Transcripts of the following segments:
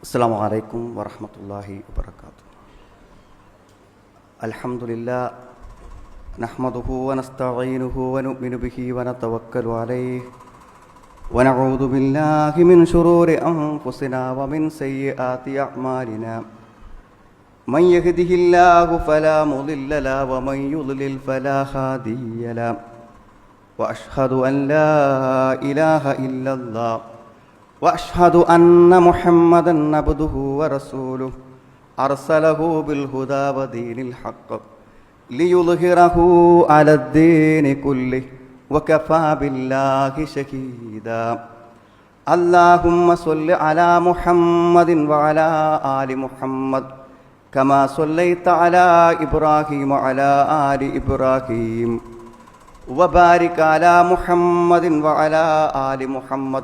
السلام عليكم ورحمة الله وبركاته الحمد لله نحمده ونستعينه ونؤمن به ونتوكل عليه ونعوذ بالله من شرور أنفسنا ومن سيئات أعمالنا من يهده الله فلا مضل له ومن يضلل فلا هادي له واشهد ان لا اله الا الله واشهد ان محمدا عبده ورسوله ارسله بالهدى ودين الحق ليظهره على الدين كله وكفى بالله شهيدا اللهم صل على محمد وعلى ال محمد كما صليت على ابراهيم وعلى ال ابراهيم وبارك على محمد وعلى آل محمد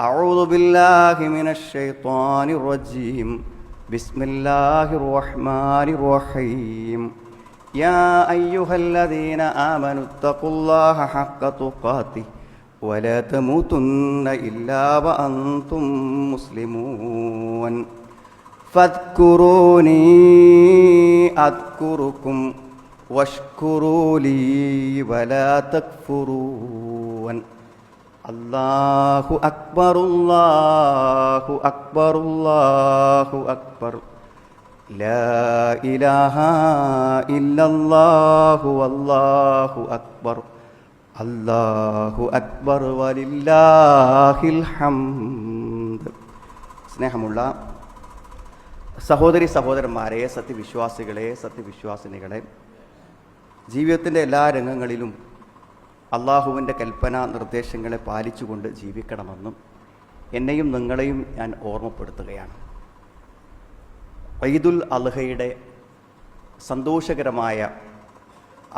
أعوذ بالله من الشيطان الرجيم. بسم الله الرحمن الرحيم. يا أيها الذين آمنوا اتقوا الله حق تقاته ولا تموتن إلا وأنتم مسلمون. فاذكروني أذكركم واشكروا لي ولا تكفرون. അള്ളാഹു അക്ബർ അക്ബറുല്ലാഹു അക്ബർ അള്ളാഹു അക്ബർ. ഇല്ലല്ലാഹു അല്ലാഹു അക്ബർ. അല്ലാഹു അക്ബർ വലില്ലാഹിൽ ഹംദ്. സ്നേഹമുള്ള സഹോദരി സഹോദരന്മാരെ സത്യവിശ്വാസികളെ സത്യവിശ്വാസിനികളെ ജീവിതത്തിന്റെ എല്ലാ രംഗങ്ങളിലും അള്ളാഹുവിന്റെ കൽപ്പന നിർദ്ദേശങ്ങളെ പാലിച്ചുകൊണ്ട് ജീവിക്കണമെന്നും എന്നെയും നിങ്ങളെയും ഞാൻ ഓർമ്മപ്പെടുത്തുകയാണ്. ഈദുൽ അൽഹയുടെ സന്തോഷകരമായ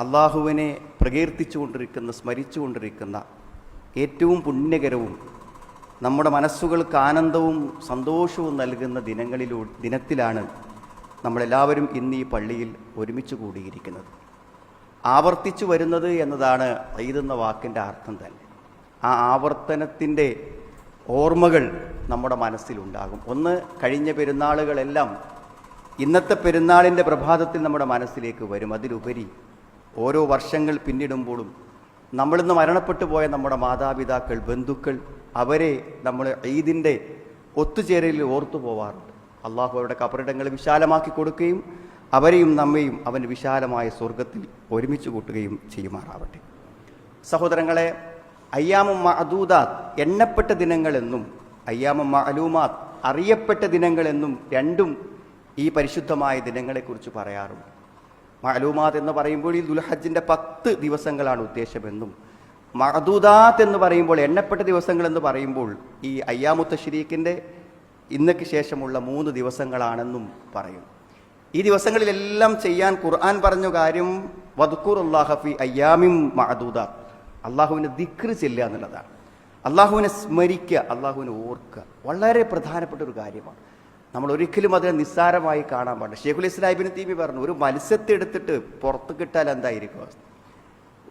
അള്ളാഹുവിനെ പ്രകീർത്തിച്ചുകൊണ്ടിരിക്കുന്ന സ്മരിച്ചുകൊണ്ടിരിക്കുന്ന ഏറ്റവും പുണ്യകരവും നമ്മുടെ മനസ്സുകൾക്ക് ആനന്ദവും സന്തോഷവും നൽകുന്ന ദിനങ്ങളിലൂ ദിനത്തിലാണ് നമ്മളെല്ലാവരും ഇന്ന് ഈ പള്ളിയിൽ ഒരുമിച്ച് കൂടിയിരിക്കുന്നത്. ആവർത്തിച്ചു വരുന്നത് എന്നതാണ് ഈദ് എന്ന വാക്കിന്റെ അർത്ഥം തന്നെ. ആ ആവർത്തനത്തിന്റെ ഓർമ്മകൾ നമ്മുടെ മനസ്സിലുണ്ടാകും. ഒന്ന് കഴിഞ്ഞ പെരുന്നാളുകളെല്ലാം ഇന്നത്തെ പെരുന്നാളിന്റെ പ്രഭാതത്തിൽ നമ്മുടെ മനസ്സിലേക്ക് വരും. അതിലുപരി ഓരോ വർഷങ്ങൾ പിന്നിടുമ്പോഴും നമ്മളിന്ന് മരണപ്പെട്ടു പോയ നമ്മുടെ മാതാപിതാക്കൾ ബന്ധുക്കൾ അവരെ നമ്മൾ ഈദിന്റെ ഒത്തുചേരലിൽ ഓർത്തു പോവാറുണ്ട്. അള്ളാഹു അവരുടെ കബറിടങ്ങൾ വിശാലമാക്കി കൊടുക്കുകയും അവരെയും നമ്മയും അവൻ വിശാലമായ സ്വർഗത്തിൽ ഒരുമിച്ച് കൂട്ടുകയും ചെയ്യുമാറാവട്ടെ. സഹോദരങ്ങളെ അയ്യാമു മഅദൂദാത്ത് എണ്ണപ്പെട്ട ദിനങ്ങളെന്നും അയ്യാമു മഅലൂമാത്ത് അറിയപ്പെട്ട ദിനങ്ങളെന്നും രണ്ടും ഈ പരിശുദ്ധമായ ദിനങ്ങളെക്കുറിച്ച് പറയാറുണ്ട്. മഅലൂമാത്ത് എന്ന് പറയുമ്പോൾ ഈ ദുൽഹജ്ജിന്റെ പത്ത് ദിവസങ്ങളാണ് ഉദ്ദേശമെന്നും മഅദൂദാത്ത് എന്ന് പറയുമ്പോൾ എണ്ണപ്പെട്ട ദിവസങ്ങൾ എന്ന് പറയുമ്പോൾ ഈ അയ്യാമുത്ത ഷരീഖിന്റെ ഇന്നക്ക് ശേഷമുള്ള മൂന്ന് ദിവസങ്ങളാണെന്നും പറയും. ഈ ദിവസങ്ങളിലെല്ലാം ചെയ്യാൻ ഖുർആൻ പറഞ്ഞു കാര്യം വദ്ക്കുർ അള്ളാഹഫി അയ്യാമിം മഅദൂദ. അള്ളാഹുവിനെ ദിക്റ് ചെല്ലുക എന്നുള്ളതാണ്. അള്ളാഹുവിനെ സ്മരിക്കുക അള്ളാഹുവിനെ ഓർക്കുക. വളരെ പ്രധാനപ്പെട്ട ഒരു കാര്യമാണ്. നമ്മൾ ഒരിക്കലും അതിനെ നിസ്സാരമായി കാണാൻ പാടില്ല. ഷേഖുൽ ഇസ്ലാഹിബിന് തീമി പറഞ്ഞു ഒരു മത്സ്യത്തെ എടുത്തിട്ട് പുറത്ത് കിട്ടാൽ എന്തായിരിക്കും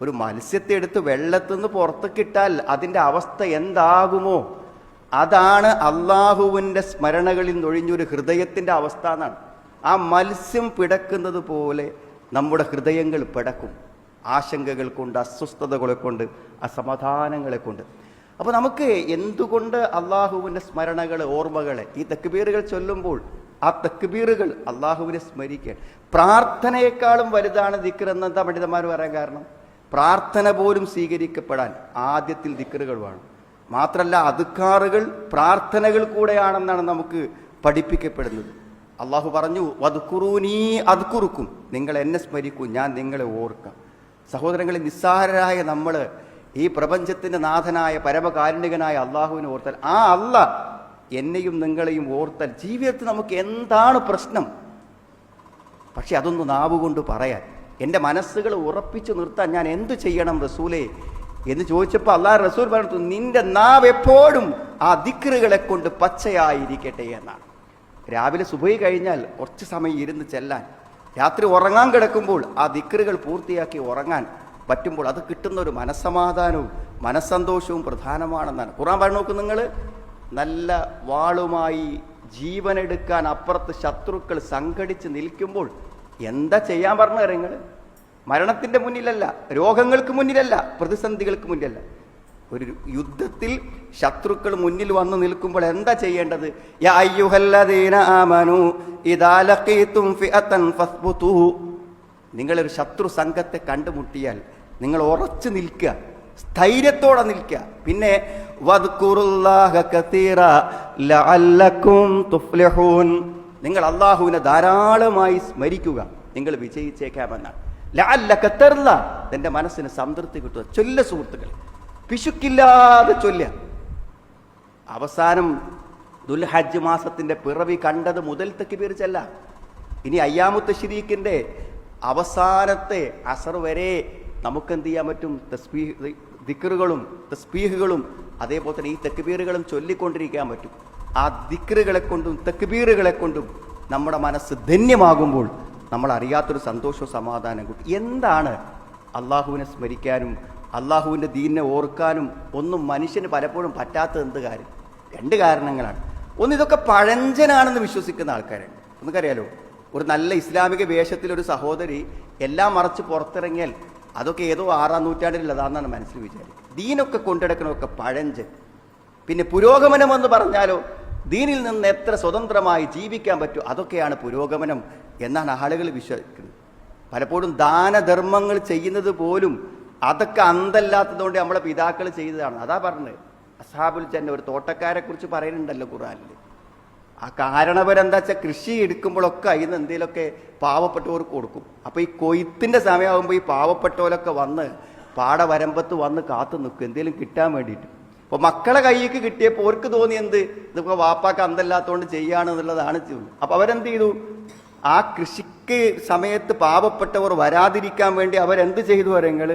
ഒരു മത്സ്യത്തെ എടുത്ത് വെള്ളത്തിൽ നിന്ന് പുറത്ത് കിട്ടാൽ അതിന്റെ അവസ്ഥ എന്താകുമോ? അതാണ് അള്ളാഹുവിന്റെ സ്മരണകളിൽ നിന്നൊഴിഞ്ഞൊരു ഹൃദയത്തിന്റെ അവസ്ഥ എന്നാണ്. ആ മത്സ്യം പിടക്കുന്നത് പോലെ നമ്മുടെ ഹൃദയങ്ങൾ പിടക്കും. ആശങ്കകൾ കൊണ്ട് അസ്വസ്ഥതകളെ കൊണ്ട് അസമാധാനങ്ങളെ കൊണ്ട്. അപ്പോൾ നമുക്ക് എന്തുകൊണ്ട് അള്ളാഹുവിന്റെ സ്മരണകൾ ഓർമ്മകളെ ഈ തെക്കുബീറുകൾ ചൊല്ലുമ്പോൾ ആ തെക്കുബീറുകൾ അള്ളാഹുവിനെ സ്മരിക്കുക പ്രാർത്ഥനയെക്കാളും വലുതാണ് ദിക്കറെന്ന് എന്താ പണ്ഡിതന്മാർ പറയാൻ കാരണം? പ്രാർത്ഥന പോലും സ്വീകരിക്കപ്പെടാൻ ആദ്യത്തിൽ ദിക്കറുകൾ വേണം. മാത്രമല്ല അതുക്കാറുകൾ പ്രാർത്ഥനകൾ കൂടെയാണെന്നാണ് നമുക്ക് പഠിപ്പിക്കപ്പെടുന്നത്. അള്ളാഹു പറഞ്ഞു വധുക്കുറൂനീ അതുക്കുറുക്കും നിങ്ങൾ എന്നെ സ്മരിക്കൂ ഞാൻ നിങ്ങളെ ഓർക്കാം. സഹോദരങ്ങളെ നിസ്സാരരായ നമ്മൾ ഈ പ്രപഞ്ചത്തിന്റെ നാഥനായ പരമകാരുണികനായ അള്ളാഹുവിനെ ഓർത്താൽ ആ അല്ല എന്നെയും നിങ്ങളെയും ഓർത്താൽ ജീവിതത്തിൽ നമുക്ക് എന്താണ് പ്രശ്നം? പക്ഷെ അതൊന്ന് നാവ് കൊണ്ട് പറയാൻ എന്റെ മനസ്സുകൾ ഉറപ്പിച്ചു നിർത്താൻ ഞാൻ എന്തു ചെയ്യണം റസൂലേ? എന്ന് ചോദിച്ചപ്പോൾ അള്ളാഹ് റസൂൽ പറഞ്ഞു നിന്റെ നാവ് എപ്പോഴും ആ ദിക്റുകളെ കൊണ്ട് പച്ചയായിരിക്കട്ടെ എന്നാണ്. രാവിലെ സുബൈ കഴിഞ്ഞാൽ കുറച്ച് സമയം ഇരുന്ന് ചെല്ലാൻ. രാത്രി ഉറങ്ങാൻ കിടക്കുമ്പോൾ ആ ദിക്കറുകൾ പൂർത്തിയാക്കി ഉറങ്ങാൻ പറ്റുമ്പോൾ അത് കിട്ടുന്ന ഒരു മനസ്സമാധാനവും മനസ്സന്തോഷവും പ്രധാനമാണെന്നാണ്. ഖുറാൻ പറഞ്ഞു നോക്ക് നിങ്ങൾ നല്ല വാളുമായി ജീവനെടുക്കാൻ അപ്പുറത്ത് ശത്രുക്കൾ സംഘടിച്ച് നിൽക്കുമ്പോൾ എന്താ ചെയ്യാൻ പറഞ്ഞു കാര്യങ്ങൾ മരണത്തിന്റെ മുന്നിലല്ല രോഗങ്ങൾക്ക് മുന്നിലല്ല പ്രതിസന്ധികൾക്ക് മുന്നിലല്ല. ഒരു യുദ്ധത്തിൽ ശത്രുക്കൾ മുന്നിൽ വന്നു നിൽക്കുമ്പോൾ എന്താ ചെയ്യേണ്ടത്? നിങ്ങളൊരു ശത്രു സംഘത്തെ കണ്ടുമുട്ടിയാൽ നിങ്ങൾ ഉറച്ചു നിൽക്കുക സ്ഥൈര്യത്തോടെ നിൽക്കുക. പിന്നെ നിങ്ങൾ അള്ളാഹുവിനെ ധാരാളമായി സ്മരിക്കുക. നിങ്ങൾ വിജയിച്ചേക്കാമെന്നാണ്. ലഅല്ലക തർല. എന്റെ മനസ്സിന് സംതൃപ്തി കിട്ടുക. ചൊല്ല സുഹൃത്തുക്കൾ പിശുക്കില്ലാതെ ചൊല്ല അവസാനം ദുൽഹജ്ജ് മാസത്തിന്റെ പിറവി കണ്ടത് മുതൽ തെക്കിബീർ ചെല്ല. ഇനി അയ്യാമുത്ത ഷരീഖിന്റെ അവസാനത്തെ അസർ വരെ നമുക്ക് എന്ത് ചെയ്യാൻ പറ്റും? തസ്ബീ ദിക്കറുകളും തസ്ബീഹുകളും അതേപോലെ തന്നെ ഈ തെക്കുബീറുകളും ചൊല്ലിക്കൊണ്ടിരിക്കാൻ പറ്റും. ആ ദിക്കറുകളെ കൊണ്ടും തെക്കുബീറുകളെ കൊണ്ടും നമ്മുടെ മനസ്സ് ധന്യമാകുമ്പോൾ നമ്മൾ അറിയാത്തൊരു സന്തോഷവും സമാധാനം കിട്ടും. എന്താണ് അള്ളാഹുവിനെ സ്മരിക്കാനും അള്ളാഹുവിന്റെ ദീനിനെ ഓർക്കാനും ഒന്നും മനുഷ്യന് പലപ്പോഴും പറ്റാത്ത എന്ത് കാര്യം? രണ്ട് കാരണങ്ങളാണ്. ഒന്ന് ഇതൊക്കെ പഴഞ്ചനാണെന്ന് വിശ്വസിക്കുന്ന ആൾക്കാരുണ്ട് നമുക്കറിയാലോ ഒരു നല്ല ഇസ്ലാമിക വേഷത്തിൽ ഒരു സഹോദരി എല്ലാം മറച്ച് പുറത്തിറങ്ങിയാൽ അതൊക്കെ ഏതോ ആറാം നൂറ്റാണ്ടിലുള്ളതാണെന്നാണ് മനസ്സിൽ വിചാരിക്കുന്നത്. ദീനൊക്കെ കൊണ്ടെടുക്കണമൊക്കെ പഴഞ്ചൻ. പിന്നെ പുരോഗമനം എന്ന് പറഞ്ഞാലോ ദീനിൽ നിന്ന് എത്ര സ്വതന്ത്രമായി ജീവിക്കാൻ പറ്റും അതൊക്കെയാണ് പുരോഗമനം എന്നാണ് ആളുകൾ വിശ്വസിക്കുന്നത്. പലപ്പോഴും ദാനധർമ്മങ്ങൾ ചെയ്യുന്നത് പോലും അതൊക്കെ അന്തല്ലാത്തതുകൊണ്ട് നമ്മളെ പിതാക്കൾ ചെയ്തതാണ്. അതാ പറഞ്ഞത്. അസാബുൽ ജന്ന ഒരു തോട്ടക്കാരെ കുറിച്ച് പറയുന്നുണ്ടല്ലോ ഖുറാനിൽ ആ കാരണവരെന്താ വെച്ചാൽ കൃഷി എടുക്കുമ്പോഴൊക്കെ അതിന് എന്തെങ്കിലുമൊക്കെ പാവപ്പെട്ടവർക്ക് കൊടുക്കും. അപ്പൊ ഈ കൊയ്ത്തിന്റെ സമയമാകുമ്പോൾ ഈ പാവപ്പെട്ടവരൊക്കെ വന്ന് പാട വരമ്പത്ത് വന്ന് കാത്തു നിൽക്കും. എന്തെങ്കിലും കിട്ടാൻ വേണ്ടിയിട്ട്. അപ്പോൾ മക്കളെ കൈക്ക് കിട്ടിയപ്പോൾ അവർക്ക് തോന്നി എന്ത്? ഇതിപ്പോ വാപ്പാക്ക് അന്തല്ലാത്തതുകൊണ്ട് ചെയ്യാണെന്നുള്ളതാണ് അപ്പോൾ അപ്പൊ അവരെന്ത് ചെയ്തു? ആ കൃഷിക്ക് സമയത്ത് പാവപ്പെട്ടവർ വരാതിരിക്കാൻ വേണ്ടി അവരെന്ത് ചെയ്തു വരങ്ങൾ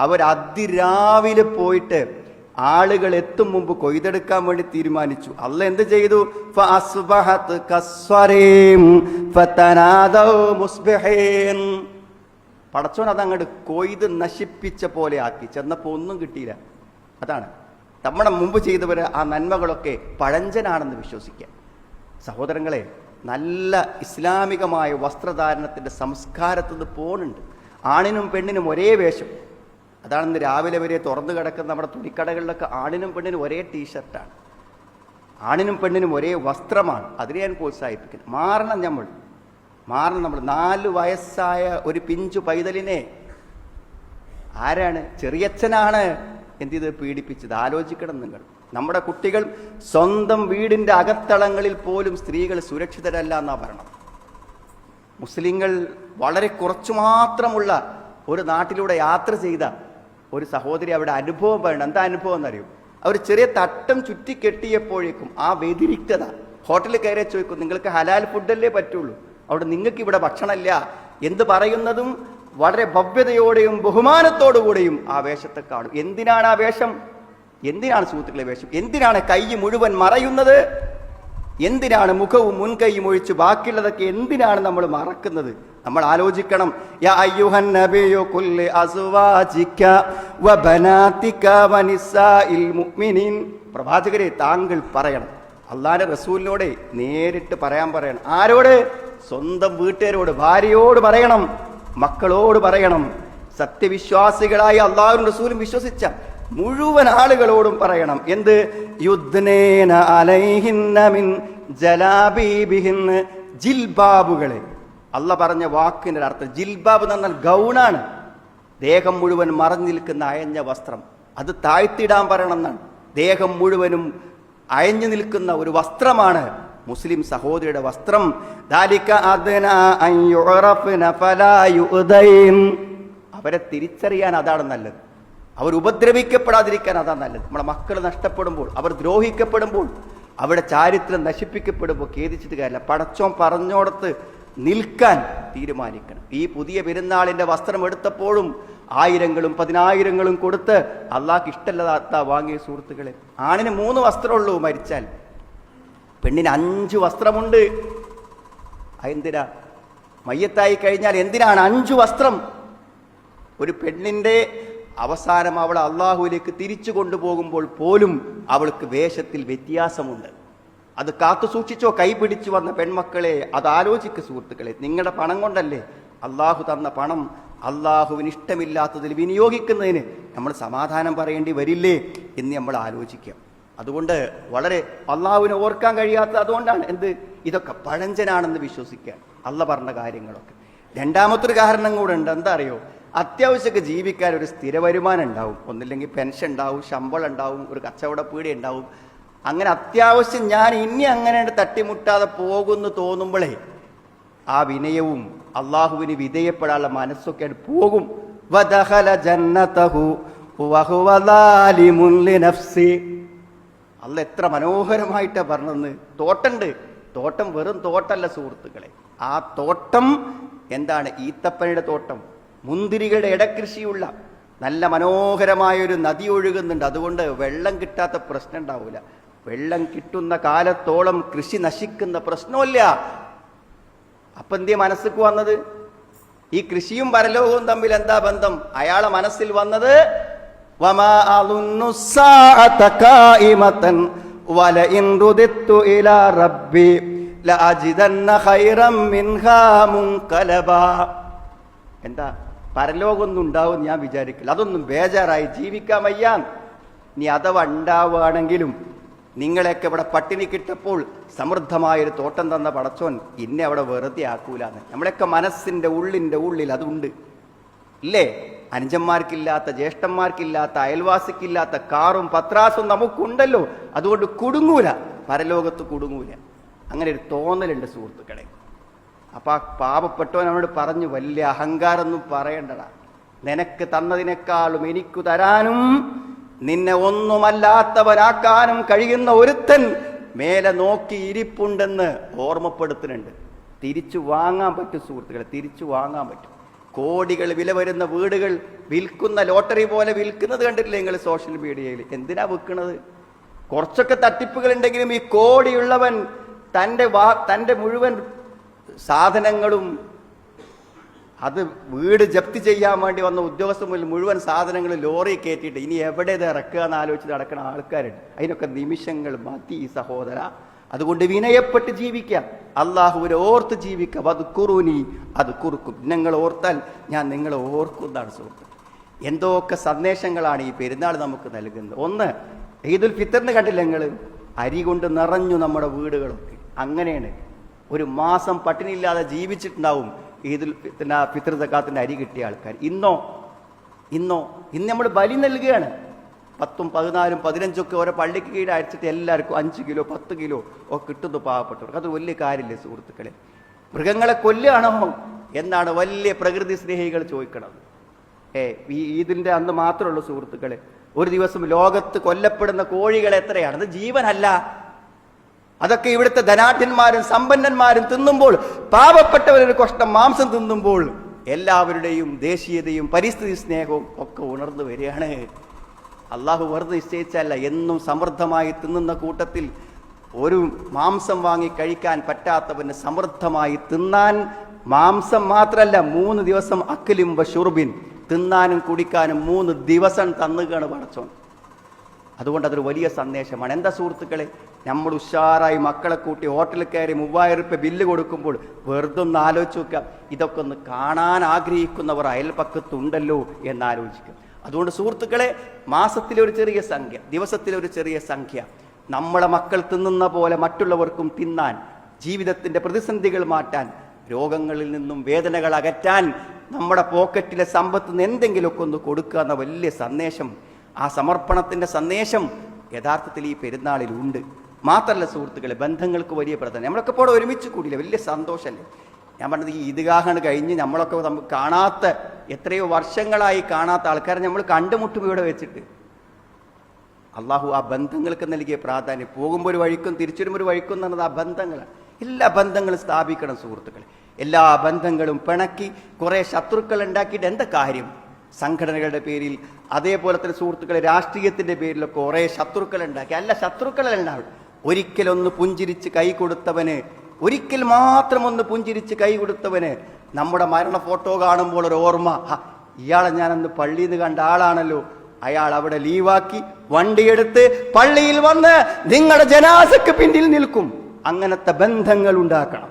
അവർ അതിരാവിലെ പോയിട്ട് ആളുകൾ എത്തും മുമ്പ് കൊയ്തെടുക്കാൻ വേണ്ടി തീരുമാനിച്ചു. അല്ല എന്ത് ചെയ്തു. പടച്ചോൻ അതങ്ങോട്ട് കൊയ്ത് നശിപ്പിച്ച പോലെ ആക്കി. ചെന്നപ്പോൾ ഒന്നും കിട്ടിയില്ല. അതാണ്. നമ്മുടെ മുമ്പ് ചെയ്തവർ ആ നന്മകളൊക്കെ പഴഞ്ചനാണെന്ന് വിശ്വസിക്കാം സഹോദരങ്ങളെ നല്ല ഇസ്ലാമികമായ വസ്ത്രധാരണത്തിന്റെ സംസ്കാരത്തിൽ നിന്ന് പോണുണ്ട്. ആണിനും പെണ്ണിനും ഒരേ വേഷം. അതാണ് ഇന്ന് രാവിലെ വരെ തുറന്നു കിടക്കുന്ന നമ്മുടെ തുണിക്കടകളിലൊക്കെ ആണിനും പെണ്ണിനും ഒരേ ടീഷർട്ടാണ്. ആണിനും പെണ്ണിനും ഒരേ വസ്ത്രമാണ്. അതിനെ ഞാൻ പ്രോത്സാഹിപ്പിക്കുന്നു. മാറണം നമ്മൾ. മാറണം നമ്മൾ. നാല് വയസ്സായ ഒരു പിഞ്ചു പൈതലിനെ ആരാണ്? ചെറിയച്ഛനാണ് എന്ത് ചെയ്ത് പീഡിപ്പിച്ചത്. ആലോചിക്കണം നിങ്ങൾ. നമ്മുടെ കുട്ടികൾ സ്വന്തം വീടിന്റെ അകത്തളങ്ങളിൽ പോലും സ്ത്രീകൾ സുരക്ഷിതരല്ല എന്നാ പറയണം. മുസ്ലിങ്ങൾ വളരെ കുറച്ചു മാത്രമുള്ള ഒരു നാട്ടിലൂടെ യാത്ര ചെയ്ത ഒരു സഹോദരി അവിടെ അനുഭവം പറയണം. എന്താ അനുഭവം എന്നറിയും? അവർ ചെറിയ തട്ടം ചുറ്റി കെട്ടിയപ്പോഴേക്കും ആ വ്യതിരിക്തത. ഹോട്ടലിൽ കയറി ചോദിക്കും നിങ്ങൾക്ക് ഹലാൽ ഫുഡല്ലേ പറ്റുള്ളൂ? അവിടെ നിങ്ങൾക്ക് ഇവിടെ ഭക്ഷണമില്ല. എന്ത് പറയുന്നതും വളരെ ഭവ്യതയോടെയും ബഹുമാനത്തോടുകൂടെയും ആ വേഷത്തെ കാണും. എന്തിനാണ് ആ വേഷം? എന്തിനാണ് സുഹൃത്തുക്കളെ വേഷം? എന്തിനാണ് കൈ മുഴുവൻ മറയുന്നത്? എന്തിനാണ് മുഖവും മുൻകൈയും ഒഴിച്ച് ബാക്കിയുള്ളതൊക്കെ എന്തിനാണ് നമ്മൾ മറക്കുന്നത്? നമ്മൾ ആലോചിക്കണം. പ്രവാചകരെ താങ്കൾ പറയണം. അള്ളാന്റെ റസൂലിനോട് നേരിട്ട് പറയാൻ പറയണം. ആരോട്? സ്വന്തം വീട്ടുകാരോട് ഭാര്യയോട് പറയണം. മക്കളോട് പറയണം. സത്യവിശ്വാസികളായ അള്ളാഹും റസൂലും വിശ്വസിച്ച മുഴുവൻ ആളുകളോടും പറയണം. എന്ത്? യുദ്ധനേന അലൈഹിന്ന മിൻ ജലാബീബിഹിന്ന് ജിൽബാബുകളെ. അല്ല പറഞ്ഞ വാക്കിന്റെ അർത്ഥം. ജിൽബാബ് എന്ന് പറഞ്ഞാൽ ഗൗണാണ്. ദേഹം മുഴുവൻ മറഞ്ഞു നിൽക്കുന്ന അയഞ്ഞ വസ്ത്രം. അത് താഴ്ത്തിയിടാൻ പറയണം എന്നാണ്. ദേഹം മുഴുവനും അയഞ്ഞു നിൽക്കുന്ന ഒരു വസ്ത്രമാണ് മുസ്ലിം സഹോദരിയുടെ വസ്ത്രം. അവരെ തിരിച്ചറിയാൻ അതാണ് നല്ലത്. അവർ ഉപദ്രവിക്കപ്പെടാതിരിക്കാൻ അതാണ് നല്ലത്. നമ്മുടെ മക്കൾ നഷ്ടപ്പെടുമ്പോൾ അവർ ദ്രോഹിക്കപ്പെടുമ്പോൾ അവരുടെ ചാരിത്രം നശിപ്പിക്കപ്പെടുമ്പോൾ ഖേദിച്ചിട്ട് കാര്യമില്ല. പടച്ചോൻ പറഞ്ഞോടത്ത് നിൽക്കാൻ തീരുമാനിക്കണം. ഈ പുതിയ പെരുന്നാളിന്റെ വസ്ത്രം എടുത്തപ്പോഴും ആയിരങ്ങളും പതിനായിരങ്ങളും കൊടുത്ത് അള്ളാഹ്ക്ക് ഇഷ്ടമല്ലാത്ത വാങ്ങിയ സുഹൃത്തുക്കളെ ആണിന് മൂന്ന് വസ്ത്രമുള്ളൂ മരിച്ചാൽ. പെണ്ണിന് അഞ്ച് വസ്ത്രമുണ്ട്. എന്തിനാ? മയ്യത്തായി കഴിഞ്ഞാൽ എന്തിനാണ് അഞ്ചു വസ്ത്രം? ഒരു പെണ്ണിന്റെ അവസാനം അവൾ അള്ളാഹുവിലേക്ക് തിരിച്ചു കൊണ്ടുപോകുമ്പോൾ പോലും അവൾക്ക് വേഷത്തിൽ വ്യത്യാസമുണ്ട്. അത് കാത്തു സൂക്ഷിച്ചോ കൈപിടിച്ചു വന്ന പെൺമക്കളെ അത് ആലോചിക്ക് സുഹൃത്തുക്കളെ. നിങ്ങളുടെ പണം കൊണ്ടല്ലേ അള്ളാഹു തന്ന പണം അള്ളാഹുവിന് ഇഷ്ടമില്ലാത്തതിൽ വിനിയോഗിക്കുന്നതിന് നമ്മൾ സമാധാനം പറയേണ്ടി വരില്ലേ എന്ന് നമ്മൾ ആലോചിക്കാം. അതുകൊണ്ട് വളരെ അള്ളാഹുവിനെ ഓർക്കാൻ കഴിയാത്ത അതുകൊണ്ടാണ്. എന്ത്? ഇതൊക്കെ പഴഞ്ചനാണെന്ന് വിശ്വസിക്കുക അള്ള പറഞ്ഞ കാര്യങ്ങളൊക്കെ. രണ്ടാമത്തൊരു കാരണം കൂടെ ഉണ്ട്. എന്താ അറിയോ? അത്യാവശ്യമൊക്കെ ജീവിക്കാൻ ഒരു സ്ഥിര വരുമാനം ഉണ്ടാവും. ഒന്നില്ലെങ്കിൽ പെൻഷൻ ഉണ്ടാവും ശമ്പളം ഉണ്ടാവും ഒരു കച്ചവട പീടി ഉണ്ടാവും. അങ്ങനെ അത്യാവശ്യം ഞാൻ ഇനി അങ്ങനെ തട്ടിമുട്ടാതെ പോകുന്നു തോന്നുമ്പോഴേ ആ വിനയവും അള്ളാഹുവിന് വിധേയപ്പെടാനുള്ള മനസ്സൊക്കെ പോകും. അല്ല എത്ര മനോഹരമായിട്ടാ പറഞ്ഞെന്ന് തോട്ടുണ്ട്. തോട്ടം വെറും തോട്ടല്ല സുഹൃത്തുക്കളെ. ആ തോട്ടം എന്താണ്? ഈത്തപ്പനയുടെ തോട്ടം. മുന്തിരികളുടെ ഇടകൃഷിയുള്ള നല്ല മനോഹരമായൊരു നദി ഒഴുകുന്നുണ്ട്. അതുകൊണ്ട് വെള്ളം കിട്ടാത്ത പ്രശ്നം ഉണ്ടാവില്ല വെള്ളം കിട്ടുന്ന കാലത്തോളം കൃഷി നശിക്കുന്ന പ്രശ്നമല്ല അപ്പൊ എന്തേ മനസ്സിക്ക് വന്നത്? ഈ കൃഷിയും പരലോകവും തമ്മിൽ എന്താ ബന്ധം? അയാളെ മനസ്സിൽ വന്നത് എന്താ? പരലോകമൊന്നും ഉണ്ടാവും ഞാൻ വിചാരിക്കില്ല. അതൊന്നും ബേജാറായി. ജീവിക്കാൻ വയ്യാൻ നീ അഥവാ ഉണ്ടാവുകയാണെങ്കിലും നിങ്ങളെയൊക്കെ ഇവിടെ പട്ടിണി കിട്ടപ്പോൾ സമൃദ്ധമായൊരു തോട്ടം തന്ന പടച്ചോൻ ഇന്നെ അവിടെ വെറുതെ ആക്കൂലെന്ന്. നമ്മളെയൊക്കെ മനസ്സിന്റെ ഉള്ളിന്റെ ഉള്ളിൽ അതുണ്ട്. ഇല്ലേ? അനുജന്മാർക്കില്ലാത്ത ജ്യേഷ്ഠന്മാർക്കില്ലാത്ത അയൽവാസിക്കില്ലാത്ത കാറും പത്രാസും നമുക്കുണ്ടല്ലോ. അതുകൊണ്ട് കുടുങ്ങൂല. പരലോകത്ത് കുടുങ്ങൂല. അങ്ങനെ ഒരു തോന്നലുണ്ട് സുഹൃത്തുക്കളെ. അപ്പം ആ പാവപ്പെട്ടവൻ അവനോട് പറഞ്ഞു വലിയ അഹങ്കാരമൊന്നും പറയണ്ടടാ. നിനക്ക് തന്നതിനേക്കാളും എനിക്കു തരാനും നിന്നെ ഒന്നുമല്ലാത്തവനാക്കാനും കഴിയുന്ന ഒരുത്തൻ മേലെ നോക്കി ഇരിപ്പുണ്ടെന്ന് ഓർമ്മപ്പെടുത്തുന്നുണ്ട്. തിരിച്ചു വാങ്ങാൻ പറ്റും സുഹൃത്തുക്കളെ തിരിച്ചു വാങ്ങാൻ പറ്റും. കോടികൾ വില വരുന്ന വീടുകൾ വിൽക്കുന്ന ലോട്ടറി പോലെ വിൽക്കുന്നത് കണ്ടിട്ടില്ല നിങ്ങൾ സോഷ്യൽ മീഡിയയിൽ? എന്തിനാ വിൽക്കുന്നത്? കുറച്ചൊക്കെ തട്ടിപ്പുകൾ ഉണ്ടെങ്കിലും ഈ കോടിയുള്ളവൻ തന്റെ വാ തന്റെ മുഴുവൻ സാധനങ്ങളും അത് വീട് ജപ്തി ചെയ്യാൻ വേണ്ടി വന്ന ഉദ്യോഗസ്ഥ മുന്നിൽ മുഴുവൻ സാധനങ്ങൾ ലോറി കയറ്റിയിട്ട് ഇനി എവിടെ ഇത് ഇറക്കുക എന്ന് ആലോചിച്ച് നടക്കുന്ന ആൾക്കാരുണ്ട്. അതിനൊക്കെ നിമിഷങ്ങൾ മതി ഈ സഹോദര. അതുകൊണ്ട് വിനയപ്പെട്ട് ജീവിക്കാം. അള്ളാഹുവിനെ ഓർത്ത് ജീവിക്കാം. അത് കുറുനി അത് കുറുക്കും. നിങ്ങൾ ഓർത്താൽ ഞാൻ നിങ്ങളെ ഓർക്കുന്നതാണ് സുഹൃത്ത്. എന്തൊക്കെ സന്ദേശങ്ങളാണ് ഈ പെരുന്നാൾ നമുക്ക് നൽകുന്നത്? ഒന്ന് ഈദുൽ ഫിത്തറിന് കണ്ടില്ല നിങ്ങൾ അരി കൊണ്ട് നിറഞ്ഞു നമ്മുടെ വീടുകളൊക്കെ. അങ്ങനെയാണ്. ഒരു മാസം പട്ടിണിയില്ലാതെ ജീവിച്ചിട്ടുണ്ടാവും. ഈദുൽ ഫിത്ർ സക്കാത്തിന്റെ അരി കിട്ടിയ ആൾക്കാർ. ഇന്നോ ഇന്നോ ഇന്ന് നമ്മൾ ബലി നൽകുകയാണ്. പത്തും പതിനാലും ഒക്കെ ഓരോ പള്ളിക്ക് കീഴ് അയച്ചിട്ട് എല്ലാവർക്കും അഞ്ച് കിലോ പത്ത് കിലോ ഒക്കെ കിട്ടുന്നു പാവപ്പെട്ടവർക്ക്. അത് വലിയ കാര്യമില്ലേ സുഹൃത്തുക്കളെ? മൃഗങ്ങളെ കൊല്ലുകയാണോ? എന്നാണ് വലിയ പ്രകൃതി സ്നേഹികൾ ചോദിക്കണത്. ഏ ഈ ഈദിന്റെ അന്ന് മാത്രമുള്ള സുഹൃത്തുക്കളെ. ഒരു ദിവസം ലോകത്ത് കൊല്ലപ്പെടുന്ന കോഴികൾ എത്രയാണ്? അത് ജീവനല്ല. അതൊക്കെ ഇവിടുത്തെ ധനാഠ്യന്മാരും സമ്പന്നന്മാരും തിന്നുമ്പോൾ പാവപ്പെട്ടവരൊരു കൊഷ്ടം മാംസം തിന്നുമ്പോൾ എല്ലാവരുടെയും ദേശീയതയും പരിസ്ഥിതി സ്നേഹവും ഒക്കെ ഉണർന്നു വരികയാണ്. അള്ളാഹു വെറുതെ നിശ്ചയിച്ചല്ല എന്നും സമൃദ്ധമായി തിന്നുന്ന കൂട്ടത്തിൽ ഒരു മാംസം വാങ്ങി കഴിക്കാൻ പറ്റാത്തവന് സമൃദ്ധമായി തിന്നാൻ മാംസം മാത്രമല്ല മൂന്ന് ദിവസം അക്കിലും ബഷുർബിൻ തിന്നാനും കുടിക്കാനും മൂന്ന് ദിവസം തന്നുകയാണ് പടച്ചോൻ. അതുകൊണ്ട് അതൊരു വലിയ സന്ദേശമാണ്. എന്താ സുഹൃത്തുക്കളെ നമ്മൾ ഉഷാറായി മക്കളെ കൂട്ടി ഹോട്ടലിൽ കയറി മൂവായിരം റുപ്യ ബില്ല് കൊടുക്കുമ്പോൾ വെറുതെ ഒന്ന് ആലോചിച്ച് നോക്കുക ഇതൊക്കെ ഒന്ന് കാണാൻ ആഗ്രഹിക്കുന്നവർ അയൽപക്കത്തുണ്ടല്ലോ എന്ന് ആലോചിക്കുക അതുകൊണ്ട് സുഹൃത്തുക്കളെ മാസത്തിലെ ഒരു ചെറിയ സംഖ്യ ദിവസത്തിലെ ഒരു ചെറിയ സംഖ്യ. നമ്മളെ മക്കൾ തിന്നുന്ന പോലെ മറ്റുള്ളവർക്കും തിന്നാൻ ജീവിതത്തിന്റെ പ്രതിസന്ധികൾ മാറ്റാൻ രോഗങ്ങളിൽ നിന്നും വേദനകൾ അകറ്റാൻ നമ്മുടെ പോക്കറ്റിലെ സമ്പത്ത് നിന്ന് എന്തെങ്കിലുമൊക്കെ ഒന്ന് കൊടുക്കുക എന്ന വലിയ സന്ദേശം ആ സമർപ്പണത്തിന്റെ സന്ദേശം യഥാർത്ഥത്തിൽ ഈ പെരുന്നാളിലുണ്ട്. മാത്രമല്ല സുഹൃത്തുക്കളെ ബന്ധങ്ങൾക്ക് വലിയ പ്രാധാന്യം. നമ്മളൊക്കെ ഇപ്പോൾ ഒരുമിച്ച് കൂടിയില്ല? വലിയ സന്തോഷമല്ലേ ഞാൻ പറഞ്ഞത് ഈ ഈദ്ഗാഹാണ് കഴിഞ്ഞ് നമ്മളൊക്കെ നമുക്ക് കാണാത്ത എത്രയോ വർഷങ്ങളായി കാണാത്ത ആൾക്കാരെ നമ്മൾ കണ്ടുമുട്ടും ഇവിടെ വെച്ചിട്ട്. അള്ളാഹു ആ ബന്ധങ്ങൾക്ക് നൽകിയ പ്രാധാന്യം. പോകുമ്പോൾ ഒരു വഴിക്കും തിരിച്ചുവരുമ്പോൾ ഒരു വഴിക്കും എന്ന് പറഞ്ഞത് ആ ബന്ധങ്ങളാണ്. എല്ലാ ബന്ധങ്ങളും സ്ഥാപിക്കണം സുഹൃത്തുക്കളെ. എല്ലാ ബന്ധങ്ങളും പിണക്കി കുറേ ശത്രുക്കൾ ഉണ്ടാക്കിയിട്ട് എന്താ കാര്യം? സംഘടനകളുടെ പേരിൽ അതേപോലെ തന്നെ സുഹൃത്തുക്കളെ രാഷ്ട്രീയത്തിന്റെ പേരിലൊക്കെ കുറേ ശത്രുക്കൾ ഉണ്ടാക്കി. അല്ല ശത്രുക്കളല്ല ഒരിക്കലൊന്ന് പുഞ്ചിരിച്ച് കൈ കൊടുത്തവന് ഒരിക്കൽ മാത്രം ഒന്ന് പുഞ്ചിരിച്ച് കൈ കൊടുത്തവന് നമ്മുടെ മരണ ഫോട്ടോ കാണുമ്പോൾ ഒരു ഓർമ്മ. ഇയാളെ ഇയാളെ ഞാനന്ന് പള്ളിയിൽ നിന്ന് കണ്ട ആളാണല്ലോ. അയാൾ അവിടെ ലീവാക്കി വണ്ടിയെടുത്ത് പള്ളിയിൽ വന്ന് നിങ്ങളുടെ ജനാസക്ക് പിന്നിൽ നിൽക്കും. അങ്ങനത്തെ ബന്ധങ്ങൾ ഉണ്ടാക്കണം.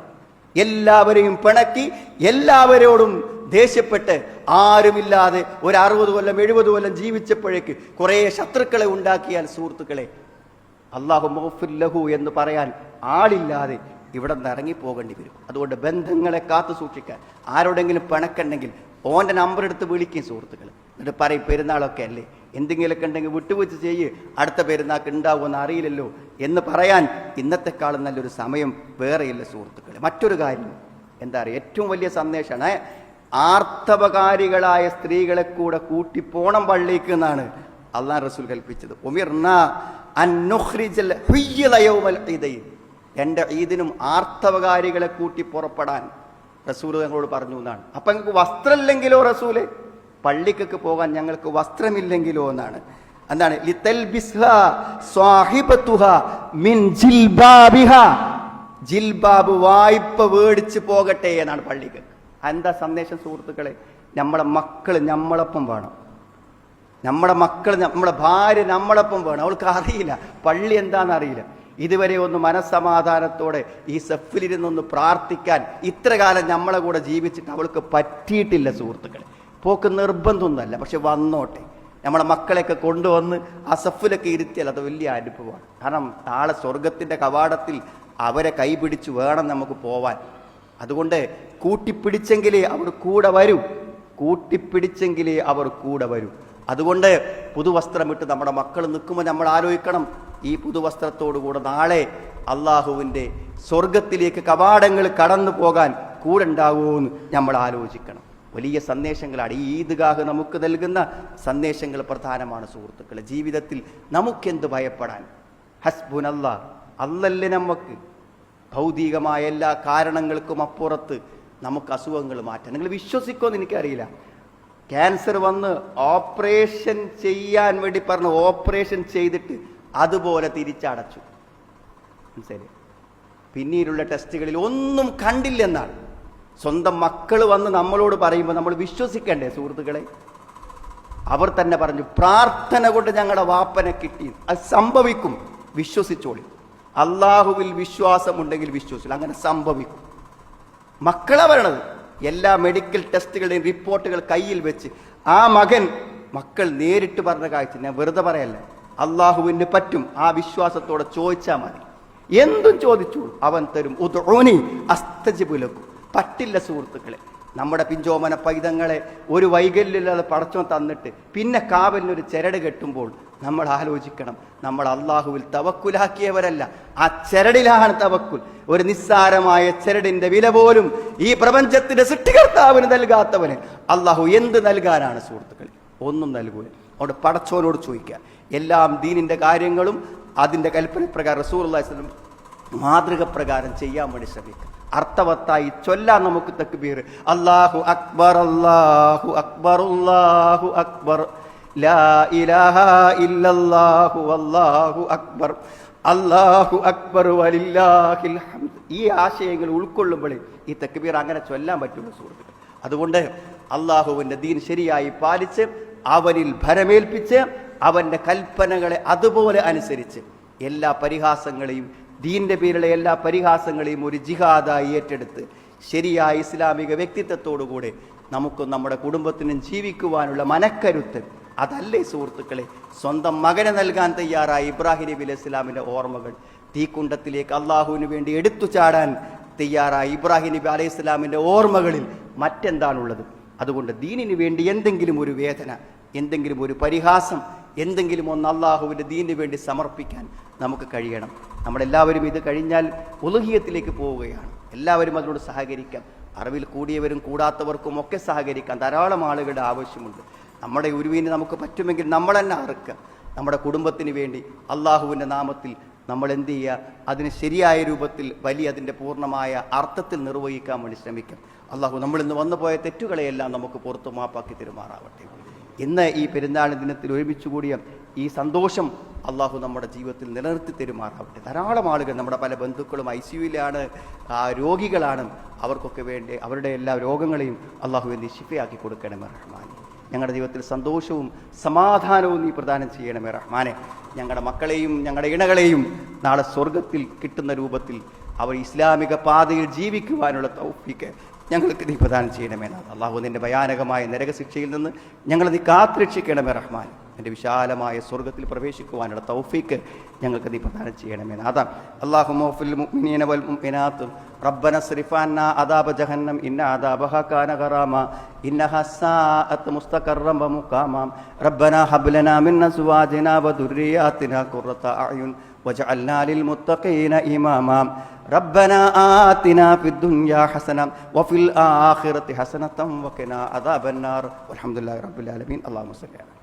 എല്ലാവരെയും പിണക്കി എല്ലാവരോടും ദേഷ്യപ്പെട്ട് ആരുമില്ലാതെ ഒരു അറുപത് കൊല്ലം എഴുപത് കൊല്ലം ജീവിച്ചപ്പോഴേക്ക് കുറേ ശത്രുക്കളെ ഉണ്ടാക്കിയാൽ സുഹൃത്തുക്കളെ അള്ളാഹു മൗഫിർ എന്ന് പറയാൻ ആളില്ലാതെ ഇവിടെ നിന്ന് ഇറങ്ങിപ്പോകേണ്ടി വരും. അതുകൊണ്ട് ബന്ധങ്ങളെ കാത്തു സൂക്ഷിക്കാൻ ആരോടെങ്കിലും പിണക്കുണ്ടെങ്കിൽ ഓന്റെ നമ്പർ എടുത്ത് വിളിക്കും സുഹൃത്തുക്കൾ എന്നിട്ട് പറയും പെരുന്നാളൊക്കെ അല്ലേ? എന്തെങ്കിലുമൊക്കെ ഉണ്ടെങ്കിൽ വിട്ടുവെച്ച് ചെയ്യ്. അടുത്ത പെരുന്നാൾക്ക് ഉണ്ടാവുമെന്ന് അറിയില്ലല്ലോ. എന്ന് പറയാൻ ഇന്നത്തെക്കാളും നല്ലൊരു സമയം വേറെയില്ല സുഹൃത്തുക്കൾ മറ്റൊരു കാര്യം എന്താ പറയുക ഏറ്റവും വലിയ സന്ദേശമാണ് ആർത്തവകാരികളായ സ്ത്രീകളെ കൂടെ കൂട്ടി പോണം പള്ളിക്ക് എന്നാണ് അള്ളാഹ് റസൂൽ കൽപ്പിച്ചത്. ഉമിർന ഈദൈൻ. എന്റെ ഈദിനും ആർത്തവകാരികളെ കൂട്ടി പുറപ്പെടാൻ റസൂൽ ഞങ്ങളോട് പറഞ്ഞു എന്നാണ്. അപ്പൊ ഞങ്ങൾക്ക് വസ്ത്രമില്ലെങ്കിലോ റസൂൽ? പള്ളിക്കൊക്കെ പോകാൻ ഞങ്ങൾക്ക് വസ്ത്രമില്ലെങ്കിലോ എന്നാണ്. എന്താണ്? മിൻ ജിൽബാബ് വായ്പ വേടിച്ച് പോകട്ടെ എന്നാണ് പള്ളിക്ക്. എന്താ സന്ദേശം സുഹൃത്തുക്കളെ? നമ്മളെ മക്കൾ നമ്മളൊപ്പം വേണം. നമ്മുടെ മക്കൾ നമ്മുടെ ഭാര്യ നമ്മളൊപ്പം വേണം. അവൾക്ക് അറിയില്ല പള്ളി എന്താണെന്ന് അറിയില്ല ഇതുവരെ ഒന്ന് മനസ്സമാധാനത്തോടെ ഈ സെഫിലിരുന്നൊന്ന് പ്രാർത്ഥിക്കാൻ ഇത്ര കാലം നമ്മളെ കൂടെ ജീവിച്ചിട്ട് അവൾക്ക് പറ്റിയിട്ടില്ല സുഹൃത്തുക്കളെ. പോക്ക് നിർബന്ധമൊന്നുമല്ല. പക്ഷെ വന്നോട്ടെ. നമ്മളെ മക്കളെയൊക്കെ കൊണ്ടുവന്ന് ആ സഫിലൊക്കെ ഇരുത്തിയാൽ അത് വലിയ അനുഭവമാണ്. കാരണം നാളെ സ്വർഗത്തിന്റെ കവാടത്തിൽ അവരെ കൈപിടിച്ച് വേണം നമുക്ക് പോവാൻ. അതുകൊണ്ട് കൂട്ടിപ്പിടിച്ചെങ്കിലേ അവർ കൂടെ വരൂ. കൂട്ടിപ്പിടിച്ചെങ്കിലേ അവർ കൂടെ വരൂ. അതുകൊണ്ട് പുതുവസ്ത്രമിട്ട് നമ്മുടെ മക്കൾ നിൽക്കുമ്പോൾ നമ്മൾ ആലോചിക്കണം ഈ പുതുവസ്ത്രത്തോടുകൂടെ നാളെ അള്ളാഹുവിന്റെ സ്വർഗത്തിലേക്ക് കവാടങ്ങൾ കടന്നു പോകാൻ കൂടെ എന്ന് നമ്മൾ ആലോചിക്കണം. വലിയ സന്ദേശങ്ങളാണ്. ഈ ഈദ്ഗാഹ് നമുക്ക് നൽകുന്ന സന്ദേശങ്ങൾ പ്രധാനമാണ് സുഹൃത്തുക്കളെ. ജീവിതത്തിൽ നമുക്കെന്ത് ഭയപ്പെടാൻ? ഹസ്ബുൻ ഹസ്ബുനല്ല അല്ലല്ലേ നമുക്ക് ഭൗതികമായ എല്ലാ കാരണങ്ങൾക്കും അപ്പുറത്ത് നമുക്ക് അസുഖങ്ങൾ മാറ്റാൻ. നിങ്ങൾ വിശ്വസിക്കുമെന്ന് എനിക്കറിയില്ല. ക്യാൻസർ വന്ന് ഓപ്പറേഷൻ ചെയ്യാൻ വേണ്ടി പറഞ്ഞു ഓപ്പറേഷൻ ചെയ്തിട്ട് അതുപോലെ തിരിച്ചടച്ചു. മനസ്സിലായി? പിന്നീടുള്ള ടെസ്റ്റുകളിൽ ഒന്നും കണ്ടില്ലെന്നാണ്. സ്വന്തം മക്കൾ വന്ന് നമ്മളോട് പറയുമ്പോൾ നമ്മൾ വിശ്വസിക്കണ്ടേ സുഹൃത്തുക്കളെ? അവർ തന്നെ പറഞ്ഞു പ്രാർത്ഥന കൊണ്ട് ഞങ്ങളുടെ വാപ്പനെ കിട്ടി. അത് സംഭവിക്കും. വിശ്വസിച്ചോളി. അള്ളാഹുവിൽ വിശ്വാസമുണ്ടെങ്കിൽ വിശ്വസിച്ചു അങ്ങനെ സംഭവിക്കും. മക്കളാ പറയണത്. എല്ലാ മെഡിക്കൽ ടെസ്റ്റുകളുടെയും റിപ്പോർട്ടുകൾ കയ്യിൽ വെച്ച്. ആ മകൻ മക്കൾ നേരിട്ട് പറഞ്ഞ കാഴ്ച ഞാൻ വെറുതെ പറയല്ല. അള്ളാഹുവിന് പറ്റും ആ വിശ്വാസത്തോടെ ചോദിച്ചാൽ മതി. എന്തും ചോദിച്ചു അവൻ തരും. ഉദ്രോണി അസ്തജിപുലക്കും പറ്റില്ല സുഹൃത്തുക്കളെ. നമ്മുടെ പിഞ്ചോമന പൈതങ്ങളെ ഒരു വൈകല്യമില്ലാതെ പടച്ചോ തന്നിട്ട് പിന്നെ കാവലിനൊരു ചരട് കെട്ടുമ്പോൾ നമ്മൾ ആലോചിക്കണം നമ്മൾ അള്ളാഹുവിൽ തവക്കുലാക്കിയവരല്ല. ആ ചരടിലാണ് തവക്കുൽ. ഒരു നിസ്സാരമായ ചരടിന്റെ വില പോലും ഈ പ്രപഞ്ചത്തിന്റെ സൃഷ്ടികർത്താവിന് നൽകാത്തവന് അള്ളാഹു എന്ത് നൽകാനാണ് സുഹൃത്തുക്കൾ ഒന്നും നൽകൂല. അവിടെ പടച്ചോനോട് ചോദിക്കുക. എല്ലാം ദീനിന്റെ കാര്യങ്ങളും അതിന്റെ കൽപ്പന പ്രകാരം റസൂൽ മാതൃക പ്രകാരം ചെയ്യാൻ വേണ്ടി ശ്രമിക്കുക. അർത്ഥവത്തായി ചൊല്ലാം നമുക്ക് തക്ബീർ. അള്ളാഹു അക്ബർ അള്ളാഹു അക്ബർ അല്ലാഹു അക്ബർ. ലാ ഇലാഹ ഇല്ലല്ലാഹു അല്ലാഹു അക്ബർ. അല്ലാഹു അക്ബർ ഹംദ്. ഈ ആശയങ്ങൾ ഉൾക്കൊള്ളുമ്പോൾ ഈ തക്ബീർ അങ്ങനെ ചൊല്ലാൻ പറ്റുള്ളൂ സുഹൃത്തുക്കൾ അതുകൊണ്ട് അള്ളാഹുവിന്റെ ദീൻ ശരിയായി പാലിച്ച് അവനിൽ ഭരമേൽപ്പിച്ച് അവന്റെ കൽപ്പനകളെ അതുപോലെ അനുസരിച്ച് എല്ലാ പരിഹാസങ്ങളെയും ദീന്റെ പേരിലെ എല്ലാ പരിഹാസങ്ങളെയും ഒരു ജിഹാദായി ഏറ്റെടുത്ത് ശരിയായ ഇസ്ലാമിക വ്യക്തിത്വത്തോടുകൂടെ നമുക്കും നമ്മുടെ കുടുംബത്തിനും ജീവിക്കുവാനുള്ള മനക്കരുത്ത്. അതല്ലേ സുഹൃത്തുക്കളെ? സ്വന്തം മകനെ നൽകാൻ തയ്യാറായ ഇബ്രാഹിം നബി അലൈഹി ഇസ്ലാമിന്റെ ഓർമ്മകൾ. തീക്കുണ്ടത്തിലേക്ക് അള്ളാഹുവിന് വേണ്ടി എടുത്തു ചാടാൻ തയ്യാറായ ഇബ്രാഹിം നബി അലൈഹി ഇസ്ലാമിന്റെ ഓർമ്മകളിൽ മറ്റെന്താണുള്ളത്? അതുകൊണ്ട് ദീനിന് വേണ്ടി എന്തെങ്കിലും ഒരു വേദന എന്തെങ്കിലും ഒരു പരിഹാസം എന്തെങ്കിലും ഒന്ന് അള്ളാഹുവിന്റെ ദീനിന് വേണ്ടി സമർപ്പിക്കാൻ നമുക്ക് കഴിയണം. നമ്മളെല്ലാവരും ഇത് കഴിഞ്ഞാൽ ഉലഹിയത്തിലേക്ക് പോവുകയാണ്. എല്ലാവരും അതിനോട് സഹകരിക്കാം. അറിവിൽ കൂടിയവരും കൂടാത്തവർക്കും ഒക്കെ സഹകരിക്കാം. ധാരാളം ആളുകളുടെ ആവശ്യമുണ്ട്. നമ്മുടെ ഉരുവിന് നമുക്ക് പറ്റുമെങ്കിൽ നമ്മൾ തന്നെ അറുക്കുക നമ്മുടെ കുടുംബത്തിന് വേണ്ടി അള്ളാഹുവിന്റെ നാമത്തിൽ നമ്മൾ എന്ത് ചെയ്യുക? അതിന് ശരിയായ രൂപത്തിൽ വലിയ അതിന്റെ പൂർണമായ അർത്ഥത്തിൽ നിർവഹിക്കാൻ വേണ്ടി ശ്രമിക്കാം. അള്ളാഹു നമ്മളിന്ന് വന്നു പോയ തെറ്റുകളെയെല്ലാം നമുക്ക് പുറത്തു മാപ്പാക്കി തെരുമാറാവട്ടെ. ഇന്ന് ഈ പെരുന്നാൾ ദിനത്തിൽ ഒരുമിച്ച് കൂടിയ ഈ സന്തോഷം അള്ളാഹു നമ്മുടെ ജീവിതത്തിൽ നിലനിർത്തി തരുമാറാവട്ടെ. ധാരാളം ആളുകൾ നമ്മുടെ പല ബന്ധുക്കളും ഐ സി യുയിലാണ് രോഗികളാണ്. അവർക്കൊക്കെ വേണ്ടി അവരുടെ എല്ലാ രോഗങ്ങളെയും അള്ളാഹു എന്ത് ശിഫയാക്കി കൊടുക്കണമേ റഹ്മാൻ ഞങ്ങളുടെ ജീവിതത്തിൽ സന്തോഷവും സമാധാനവും നീ പ്രദാനം ചെയ്യണമേ റഹ്മാനെ. ഞങ്ങളുടെ മക്കളെയും ഞങ്ങളുടെ ഇണകളെയും നാളെ സ്വർഗത്തിൽ കിട്ടുന്ന രൂപത്തിൽ അവർ ഇസ്ലാമിക പാതയിൽ ജീവിക്കുവാനുള്ള തൗഫീക്ക് ഞങ്ങൾക്ക് നീ പ്രദാനം ചെയ്യണമേ അള്ളാഹു നിന്റെ ഭയാനകമായ നരകശിക്ഷയിൽ നിന്ന് ഞങ്ങളെ നീ കാത്തുരക്ഷിക്കണമേ റഹ്മാൻ. എന്റെ വിശാലമായ സ്വർഗത്തിൽ പ്രവേശിക്കുവാനുള്ള തൗഫീക്ക് ഞങ്ങൾക്ക് നീ പ്രദാനം ചെയ്യണമേ അതാ അള്ളാഹു മോഫിൽ മുഅ്മിനീന വൽ മുഅ്മിനാത്തും. റബ്ബന സ്രിഫാന അദാബ ജഹന്നം. ഇന്ന അദാബ കാന ഖറാമ ഇന്ന സാഅത്ത് മുസ്തഖറം വ മുഖാമം. റബ്ബന ഹബ്ലന മിന്ന സുവാജന വ ഖുർറത അയുൻ واجعلنا للمتقين إماما. ربنا آتنا في الدنيا حسنة وفي الآخرة حسنة وقنا عذاب النار. والحمد لله رب العالمين. اللهم صل على